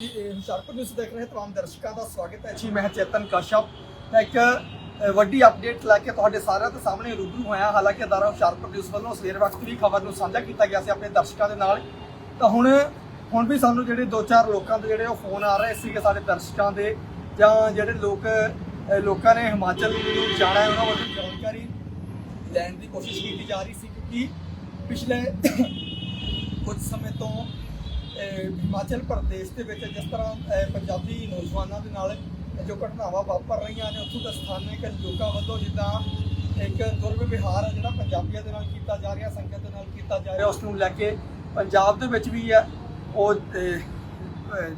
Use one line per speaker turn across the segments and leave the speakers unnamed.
ਇਹ ਹੁਸ਼ਿਆਰਪੁਰ ਨਿਊਜ਼ ਦੇਖ ਰਹੇ ਤਮਾਮ ਦਰਸ਼ਕਾਂ ਦਾ ਸਵਾਗਤ ਹੈ ਜੀ। ਮੈਂ ਚੇਤਨ ਕਸ਼ਪ ਮੈਂ ਇੱਕ ਵੱਡੀ ਅਪਡੇਟ ਲੈ ਕੇ ਤੁਹਾਡੇ ਸਾਰਿਆਂ ਦੇ ਸਾਹਮਣੇ ਰੂਬਰੂ ਹੋਇਆ। ਹਾਲਾਂਕਿ ਅਦਾਰਾ ਹੁਸ਼ਿਆਰਪੁਰ ਨਿਊਜ਼ ਵੱਲੋਂ ਸਵੇਰ ਵਕਤ ਵੀ ਖਬਰ ਨੂੰ ਸਾਂਝਾ ਕੀਤਾ ਗਿਆ ਸੀ ਆਪਣੇ ਦਰਸ਼ਕਾਂ ਦੇ ਨਾਲ। ਤਾਂ ਹੁਣ ਹੁਣ ਵੀ ਸਾਨੂੰ ਜਿਹੜੇ ਦੋ ਚਾਰ ਲੋਕਾਂ ਦੇ ਜਿਹੜੇ ਉਹ ਫੋਨ ਆ ਰਹੇ ਸੀਗੇ ਸਾਡੇ ਦਰਸ਼ਕਾਂ ਦੇ, ਜਾਂ ਜਿਹੜੇ ਲੋਕ ਲੋਕਾਂ ਨੇ ਹਿਮਾਚਲ ਨੂੰ ਜਾਣਾ ਹੈ, ਉਹਨਾਂ ਵੱਲੋਂ ਜਾਣਕਾਰੀ ਲੈਣ ਦੀ ਕੋਸ਼ਿਸ਼ ਕੀਤੀ ਜਾ ਰਹੀ ਸੀ ਕਿਉਂਕਿ ਪਿਛਲੇ ਕੁਝ ਸਮੇਂ ਤੋਂ ਹਿਮਾਚਲ ਪ੍ਰਦੇਸ਼ ਦੇ ਵਿੱਚ ਜਿਸ ਤਰ੍ਹਾਂ ਪੰਜਾਬੀ ਨੌਜਵਾਨਾਂ ਦੇ ਨਾਲ ਜੋ ਘਟਨਾਵਾਂ ਵਾਪਰ ਰਹੀਆਂ ਨੇ, ਉੱਥੋਂ ਦਾ ਸਥਾਨਕ ਲੋਕਾਂ ਵੱਲੋਂ ਜਿੱਦਾਂ ਇੱਕ ਦੁਰਵਿਵਹਾਰ ਹੈ ਜਿਹੜਾ ਪੰਜਾਬੀਆਂ ਦੇ ਨਾਲ ਕੀਤਾ ਜਾ ਰਿਹਾ, ਸੰਗਤ ਦੇ ਨਾਲ ਕੀਤਾ ਜਾ ਰਿਹਾ, ਉਸ ਨੂੰ ਲੈ ਕੇ ਪੰਜਾਬ ਦੇ ਵਿੱਚ ਵੀ ਹੈ। ਉਹ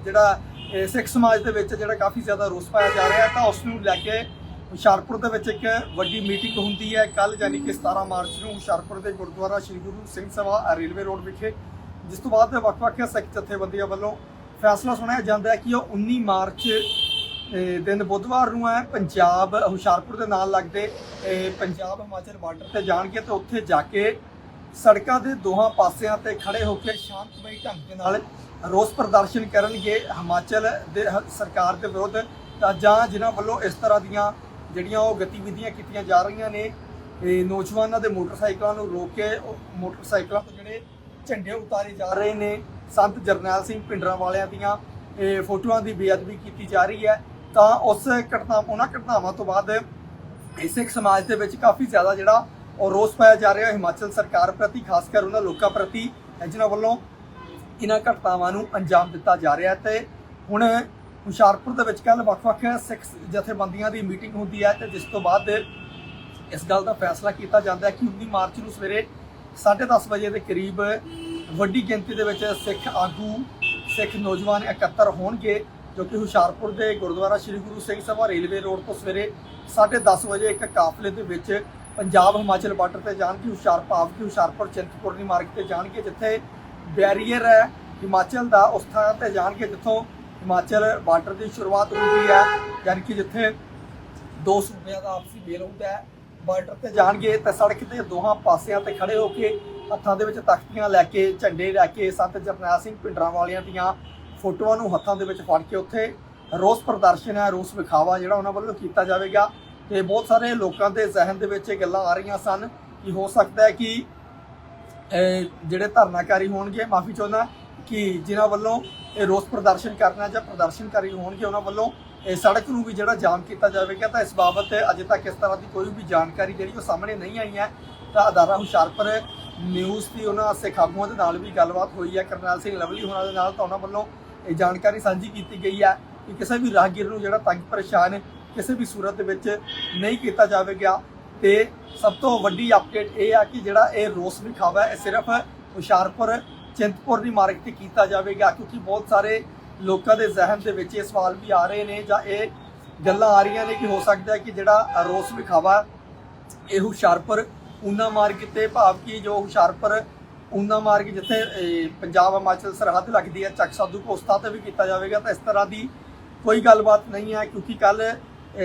ਜਿਹੜਾ ਸਿੱਖ ਸਮਾਜ ਦੇ ਵਿੱਚ ਜਿਹੜਾ ਕਾਫੀ ਜ਼ਿਆਦਾ ਰੋਸ ਪਾਇਆ ਜਾ ਰਿਹਾ ਤਾਂ ਉਸ ਨੂੰ ਲੈ ਕੇ ਹੁਸ਼ਿਆਰਪੁਰ ਦੇ ਵਿੱਚ ਇੱਕ ਵੱਡੀ ਮੀਟਿੰਗ ਹੁੰਦੀ ਹੈ। ਕੱਲ ਯਾਨੀ ਕਿ 17 ਮਾਰਚ ਨੂੰ ਹੁਸ਼ਿਆਰਪੁਰ ਦੇ ਗੁਰਦੁਆਰਾ ਸ੍ਰੀ ਗੁਰੂ ਸਿੰਘ ਸਭਾ ਰੇਲਵੇ ਰੋਡ ਵਿਖੇ ਜਿਸ ਤੋਂ ਬਾਅਦ ਵੱਖ-ਵੱਖ ਸਿੱਖ ਜਥੇਬੰਦੀਆਂ ਵੱਲੋਂ ਫੈਸਲਾ ਸੁਣਾਇਆ ਜਾਂਦਾ ਹੈ ਕਿ ਉਹ 19 ਮਾਰਚ ਦਿਨ ਬੁੱਧਵਾਰ ਨੂੰ ਹੈ, ਪੰਜਾਬ, ਹੁਸ਼ਿਆਰਪੁਰ ਦੇ ਨਾਲ ਲੱਗਦੇ ਪੰਜਾਬ ਹਿਮਾਚਲ ਬਾਰਡਰ ਤੇ ਜਾਣਗੇ ਤੇ ਉੱਥੇ ਜਾ ਕੇ ਸੜਕਾਂ ਦੇ ਦੋਹਾਂ ਪਾਸਿਆਂ ਤੇ ਖੜੇ ਹੋ ਕੇ ਸ਼ਾਂਤਮਈ ਢੰਗ ਦੇ ਨਾਲ ਰੋਸ ਪ੍ਰਦਰਸ਼ਨ ਕਰਨਗੇ ਹਿਮਾਚਲ ਦੇ ਸਰਕਾਰ ਦੇ ਵਿਰੁੱਧ ਜਾਂ ਜਿਨ੍ਹਾਂ ਵੱਲੋਂ ਇਸ ਤਰ੍ਹਾਂ ਦੀਆਂ ਜਿਹੜੀਆਂ ਉਹ ਗਤੀਵਿਧੀਆਂ ਕੀਤੀਆਂ ਜਾ ਰਹੀਆਂ ਨੇ ਨੌਜਵਾਨਾਂ ਦੇ ਮੋਟਰਸਾਈਕਲਾਂ ਨੂੰ ਰੋਕ ਕੇ ਮੋਟਰਸਾਈਕਲਾਂ ਤੋਂ ਜਿਹੜੇ ਝੰਡੇ ਉਤਾਰੇ ਜਾ ਰਹੇ ਨੇ। ਸੰਤ ਜਰਨੈਲ ਸਿੰਘ ਪਿੰਡਰਾਂ ਵਾਲਿਆਂ ਦੀਆਂ, ਇਹ ਫੋਟੋਆਂ ਦੀ ਬੇਅਦਬੀ ਕੀਤੀ ਜਾ ਰਹੀ ਹੈ। ਤਾਂ ਉਸ ਘਟਨਾ, ਉਹਨਾਂ ਘਟਨਾਵਾਂ ਤੋਂ ਬਾਅਦ ਸਿੱਖ ਸਮਾਜ ਦੇ ਵਿੱਚ ਕਾਫੀ ਜ਼ਿਆਦਾ ਜਿਹੜਾ ਉਹ ਰੋਸ ਪਾਇਆ ਜਾ ਰਿਹਾ ਹਿਮਾਚਲ ਸਰਕਾਰ ਪ੍ਰਤੀ, ਖਾਸ ਕਰ ਉਹਨਾਂ ਲੋਕਾਂ ਪ੍ਰਤੀ, ਜਿਨ੍ਹਾਂ ਵੱਲੋਂ ਇਹਨਾਂ ਘਟਨਾਵਾਂ ਨੂੰ ਅੰਜਾਮ ਦਿੱਤਾ ਜਾ ਰਿਹਾ ਹੈ। ਤੇ ਹੁਣ ਹੁਸ਼ਿਆਰਪੁਰ ਦੇ ਵਿੱਚ ਕੱਲ ਵੱਖ-ਵੱਖ ਸਿੱਖ ਜਥੇਬੰਦੀਆਂ ਦੀ ਮੀਟਿੰਗ ਹੁੰਦੀ ਹੈ ਤੇ ਜਿਸ ਤੋਂ ਬਾਅਦ ਇਸ ਗੱਲ ਦਾ ਫੈਸਲਾ ਕੀਤਾ ਜਾਂਦਾ ਹੈ ਕਿ 19 ਮਾਰਚ ਨੂੰ ਸਵੇਰੇ 10:30 ਵਜੇ ਦੇ ਕਰੀਬ ਵੱਡੀ ਗਿਣਤੀ ਦੇ ਵਿੱਚ ਸਿੱਖ ਆਗੂ, ਸਿੱਖ ਨੌਜਵਾਨ ਇਕੱਤਰ ਹੋਣਗੇ, ਜੋ ਕਿ ਹੁਸ਼ਿਆਰਪੁਰ ਦੇ ਗੁਰਦੁਆਰਾ ਸ੍ਰੀ ਗੁਰੂ ਸਿੰਘ ਸਭਾ ਰੇਲਵੇ ਰੋਡ ਤੋਂ ਸਵੇਰੇ 10:30 ਵਜੇ ਇੱਕ ਕਾਫਲੇ ਦੇ ਵਿੱਚ ਪੰਜਾਬ ਹਿਮਾਚਲ ਬਾਰਡਰ ਤੇ ਜਾਣਗੇ, ਹੁਸ਼ਿਆਰ ਭਾਵ ਕਿ ਹੁਸ਼ਿਆਰਪੁਰ ਚਿੰਤਪੁਰਨੀ ਮਾਰਗ ਤੇ ਜਾਣਗੇ, ਜਿੱਥੇ ਬੈਰੀਅਰ ਹੈ, ਹਿਮਾਚਲ ਦਾ ਉਸ ਥਾਂ ਤੇ ਜਾਣਗੇ, ਜਿੱਥੋਂ ਹਿਮਾਚਲ ਬਾਰਡਰ ਦੀ ਸ਼ੁਰੂਆਤ ਹੁੰਦੀ ਹੈ, ਯਾਨੀ ਕਿ ਜਿੱਥੇ ਦੋ ਸੂਬਿਆਂ ਦਾ ਆਪਸੀ ਮੇਲ ਹੁੰਦਾ ਹੈ। ਬਾਰਡਰ ਤੇ ਜਾਣਗੇ ਤਾਂ ਸੜਕ ਦੇ ਦੋਹਾਂ ਪਾਸਿਆਂ ਤੇ ਖੜੇ ਹੋ ਕੇ ਹੱਥਾਂ ਦੇ ਵਿੱਚ ਤਖਤੀਆਂ ਲੈ ਕੇ, ਝੰਡੇ ਲੈ ਕੇ ਸੰਤ ਜਰਨੈਲ ਸਿੰਘ ਪਿੰਡਰਾਂ ਵਾਲਿਆਂ ਦੀਆਂ ਫੋਟੋਆਂ ਨੂੰ ਹੱਥਾਂ ਦੇ ਵਿੱਚ ਫੜ ਕੇ ਉੱਥੇ ਰੋਸ ਪ੍ਰਦਰਸ਼ਨ ਹੈ, ਰੋਸ ਵਿਖਾਵਾ ਜਿਹੜਾ ਉਹਨਾਂ ਵੱਲੋਂ ਕੀਤਾ ਜਾਵੇਗਾ ਤੇ ਬਹੁਤ ਸਾਰੇ ਲੋਕਾਂ ਦੇ ਜ਼ਿਹਨ ਦੇ ਵਿੱਚ ਇਹ ਗੱਲਾਂ ਆ ਰਹੀਆਂ ਸਨ ਕਿ ਹੋ ਸਕਦਾ ਹੈ ਕਿ ਜਿਹੜੇ ਧਰਨਾਕਾਰੀ ਹੋਣਗੇ, ਮਾਫੀ ਚਾਹੁੰਦਾ ਕਿ ਜਿਨ੍ਹਾਂ ਵੱਲੋਂ ਇਹ ਰੋਸ ਪ੍ਰਦਰਸ਼ਨ ਕਰਨਾ ਜਾਂ ਪ੍ਰਦਰਸ਼ਨਕਾਰੀ ਹੋਣਗੇ, ਉਹਨਾਂ ਵੱਲੋਂ ਇਹ ਸੜਕ ਨੂੰ ਵੀ ਜਿਹੜਾ ਜਾਮ ਕੀਤਾ ਜਾਵੇਗਾ ਤਾਂ ਇਸ ਬਾਬਤ ਅਜੇ ਤੱਕ ਇਸ ਤਰ੍ਹਾਂ ਦੀ ਕੋਈ ਵੀ ਜਾਣਕਾਰੀ ਜਿਹੜੀ ਉਹ ਸਾਹਮਣੇ ਨਹੀਂ ਆਈ ਹੈ। ਤਾਂ ਅਦਾਰਾ ਹੁਸ਼ਿਆਰਪੁਰ ਨਿਊਜ਼ ਦੀ ਉਹਨਾਂ ਸਿੱਖ ਆਗੂਆਂ ਦੇ ਨਾਲ ਵੀ ਗੱਲਬਾਤ ਹੋਈ ਹੈ। ਕਰਨੈਲ ਸਿੰਘ ਲਵਲੀ ਹੋਣਾ ਦੇ ਨਾਲ ਤਾਂ ਉਹਨਾਂ ਵੱਲੋਂ ਇਹ ਜਾਣਕਾਰੀ ਸਾਂਝੀ ਕੀਤੀ ਗਈ ਹੈ ਕਿ ਕਿਸੇ ਵੀ ਰਾਹਗੀਰ ਨੂੰ ਜਿਹੜਾ ਤੰਗ ਪਰੇਸ਼ਾਨ ਕਿਸੇ ਵੀ ਸੂਰਤ ਦੇ ਵਿੱਚ ਨਹੀਂ ਕੀਤਾ ਜਾਵੇਗਾ। ਤੇ ਸਭ ਤੋਂ ਵੱਡੀ ਅਪਡੇਟ ਇਹ ਆ ਕਿ ਜਿਹੜਾ ਇਹ ਰੋਸ ਵਿਖਾਵਾ ਹੈ, ਇਹ ਸਿਰਫ ਹੁਸ਼ਿਆਰਪੁਰ ਚਿੰਤਪੁਰ ਦੀ ਮਾਰਗ ਤੇ ਕੀਤਾ ਜਾਵੇਗਾ ਕਿਉਂਕਿ ਬਹੁਤ ਸਾਰੇ ਲੋਕਾਂ ਦੇ ਜ਼ਿਹਨ ਦੇ ਵਿੱਚ ਇਹ ਸਵਾਲ ਵੀ ਆ ਰਹੇ ਨੇ ਜਾਂ ਇਹ ਗੱਲਾਂ ਆ ਰਹੀਆਂ ਨੇ ਕਿ ਹੋ ਸਕਦਾ ਹੈ ਕਿ ਜਿਹੜਾ ਰੋਸ ਵਿਖਾਵਾ, ਇਹ ਹੁਸ਼ਿਆਰਪੁਰ ਊਨਾ ਮਾਰਗ ਤੇ ਭਾਵ ਕਿ ਜੋ ਹੁਸ਼ਿਆਰਪੁਰ ਊਨਾ ਮਾਰਗ ਜਿੱਥੇ ਪੰਜਾਬ ਹਿਮਾਚਲ ਸਰਹੱਦ ਲੱਗਦੀ ਹੈ, ਚੱਕ ਸਾਧੂ ਕੋਸਤਾ ਤੇ ਵੀ ਕੀਤਾ ਜਾਵੇਗਾ, ਤਾਂ ਇਸ ਤਰ੍ਹਾਂ ਦੀ ਕੋਈ ਗੱਲਬਾਤ ਨਹੀਂ ਹੈ, ਕਿਉਂਕਿ ਕੱਲ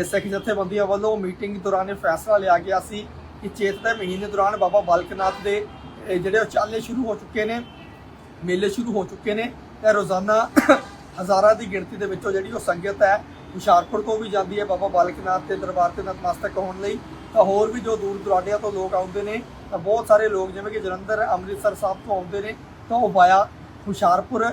ਸਿੱਖ ਜਥੇਬੰਦੀਆਂ ਵੱਲੋਂ ਮੀਟਿੰਗ ਦੌਰਾਨ ਇਹ ਫੈਸਲਾ ਲਿਆ ਗਿਆ ਸੀ ਕਿ ਚੇਤ ਦੇ ਮਹੀਨੇ ਦੌਰਾਨ ਬਾਬਾ ਬਾਲਕਨਾਥ ਦੇ ਜਿਹੜੇ ਉਹ ਚਾਲੇ ਸ਼ੁਰੂ ਹੋ ਚੁੱਕੇ ਨੇ, ਮੇਲੇ ਸ਼ੁਰੂ ਹੋ ਚੁੱਕੇ ਨੇ ਤੇ ਰੋਜ਼ਾਨਾ ਹਜ਼ਾਰਾਂ ਦੀ ਗਿਣਤੀ ਦੇ ਵਿੱਚੋਂ ਜਿਹੜੀ ਉਹ ਸੰਗਤ ਹੈ, ਹੁਸ਼ਿਆਰਪੁਰ ਤੋਂ ਵੀ ਜਾਂਦੀ ਹੈ ਬਾਬਾ ਬਾਲਕਨਾਥ ਦੇ ਦਰਬਾਰ ਤੇ ਨਤਮਸਤਕ ਹੋਣ ਲਈ। ਤਾਂ ਹੋਰ ਵੀ ਜੋ ਦੂਰ ਦੁਰਾਡਿਆਂ ਤੋਂ ਲੋਕ ਆਉਂਦੇ ਨੇ, ਤਾਂ ਬਹੁਤ ਸਾਰੇ ਲੋਕ ਜਿਵੇਂ ਕਿ ਜਲੰਧਰ, ਅੰਮ੍ਰਿਤਸਰ ਸਾਹਿਬ ਤੋਂ ਆਉਂਦੇ ਨੇ, ਤਾਂ ਉਹ ਵਾਇਆ ਹੁਸ਼ਿਆਰਪੁਰ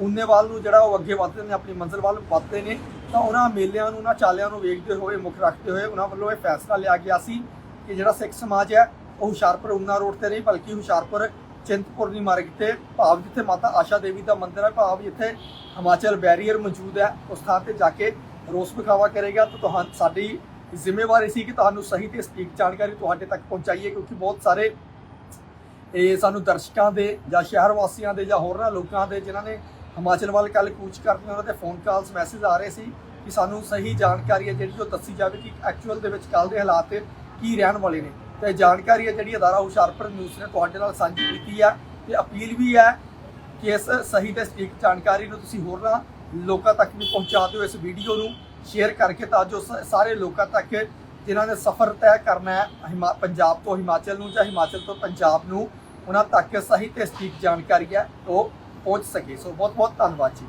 ਉਨੇਵਾਲ ਨੂੰ ਜਿਹੜਾ ਉਹ ਅੱਗੇ ਵਧਦੇ ਨੇ, ਆਪਣੀ ਮੰਜ਼ਿਲ ਵੱਲ ਵਧਦੇ ਨੇ। ਤਾਂ ਉਹਨਾਂ ਮੇਲਿਆਂ ਨੂੰ, ਉਹਨਾਂ ਚਾਲਿਆਂ ਨੂੰ ਵੇਖਦੇ ਹੋਏ, ਮੁੱਖ ਰੱਖਦੇ ਹੋਏ ਉਹਨਾਂ ਵੱਲੋਂ ਇਹ ਫੈਸਲਾ ਲਿਆ ਗਿਆ ਸੀ ਕਿ ਜਿਹੜਾ ਸਿੱਖ ਸਮਾਜ ਹੈ, ਉਹ ਹੁਸ਼ਿਆਰਪੁਰ ਉਨਾ ਰੋਡ ਤੇ ਨਹੀਂ, ਬਲਕਿ ਹੁਸ਼ਿਆਰਪੁਰ ਚਿੰਤਪੁਰਨੀ ਮਾਰਗ ਤੇ ਭਾਵ ਜਿੱਥੇ ਮਾਤਾ ਆਸ਼ਾ ਦੇਵੀ ਦਾ ਮੰਦਿਰ ਹੈ, ਭਾਵ ਜਿੱਥੇ ਹਿਮਾਚਲ ਬੈਰੀਅਰ ਮੌਜੂਦ ਹੈ, ਉਸ ਥਾਂ ਤੇ ਜਾ ਕੇ ਰੋਸ ਵਿਖਾਵਾ ਕਰੇਗਾ ਤਾਂ ਤੁਹਾਨੂੰ ਸਾਡੀ ਜ਼ਿੰਮੇਵਾਰੀ ਸੀ ਕਿ ਤੁਹਾਨੂੰ ਸਹੀ ਤੇ ਸਟੀਕ ਜਾਣਕਾਰੀ ਤੁਹਾਡੇ ਤੱਕ ਪਹੁੰਚਾਈਏ, ਕਿਉਂਕਿ ਬਹੁਤ ਸਾਰੇ ਇਹ ਸਾਨੂੰ ਦਰਸ਼ਕਾਂ ਦੇ ਜਾਂ ਸ਼ਹਿਰ ਵਾਸੀਆਂ ਦੇ ਜਾਂ ਹੋਰਨਾਂ ਲੋਕਾਂ ਦੇ ਜਿਨ੍ਹਾਂ ਨੇ ਹਿਮਾਚਲ ਵੱਲ ਕੱਲ ਕੂਚ ਕਰਦੇ ਉਹਨਾਂ ਦੇ ਫੋਨ ਕਾਲਸ ਮੈਸੇਜ ਆ ਰਹੇ ਸੀ ਕਿ ਸਾਨੂੰ ਸਹੀ ਜਾਣਕਾਰੀ ਹੈ ਜਿਹੜੀ ਉਹ ਦੱਸੀ ਜਾਵੇ ਕਿ ਐਕਚੁਅਲ ਦੇ ਵਿੱਚ ਕੱਲ ਦੇ ਹਾਲਾਤ ਕੀ ਰਹਿਣ ਵਾਲੇ ਨੇ। ਤੇ ਜਾਣਕਾਰੀ ਹੈ ਜਿਹੜੀ ਅਦਾਰਾ ਹੁਸ਼ਿਆਰਪੁਰ ਨਿਊਜ਼ ਨੇ ਤੁਹਾਡੇ ਨਾਲ ਸਾਂਝੀ ਕੀਤੀ ਹੈ ਤੇ ਅਪੀਲ ਵੀ ਹੈ ਕਿ ਇਸ ਸਹੀ ਤੇ ਸਟੀਕ ਜਾਣਕਾਰੀ ਨੂੰ ਤੁਸੀਂ ਹੋਰਨਾਂ ਲੋਕਾਂ ਤੱਕ ਵੀ ਪਹੁੰਚਾ ਦਿਓ ਇਸ ਵੀਡੀਓ ਨੂੰ ਸ਼ੇਅਰ ਕਰਕੇ ਤਾਂ ਜੋ ਸ- ਸਾਰੇ ਲੋਕਾਂ ਤੱਕ ਜਿਨ੍ਹਾਂ ਨੇ ਸਫ਼ਰ ਤੈਅ ਕਰਨਾ ਹੈ, ਹਿਮਾ- ਪੰਜਾਬ ਤੋਂ ਹਿਮਾਚਲ ਨੂੰ ਜਾਂ ਹਿਮਾਚਲ ਤੋਂ ਪੰਜਾਬ ਨੂੰ, ਉਹਨਾਂ ਤੱਕ ਸਹੀ ਤੇ ਸਟੀਕ ਜਾਣਕਾਰੀ ਹੈ, ਉਹ ਪਹੁੰਚ ਸਕੇ। ਸੋ ਬਹੁਤ ਬਹੁਤ ਧੰਨਵਾਦ ਜੀ।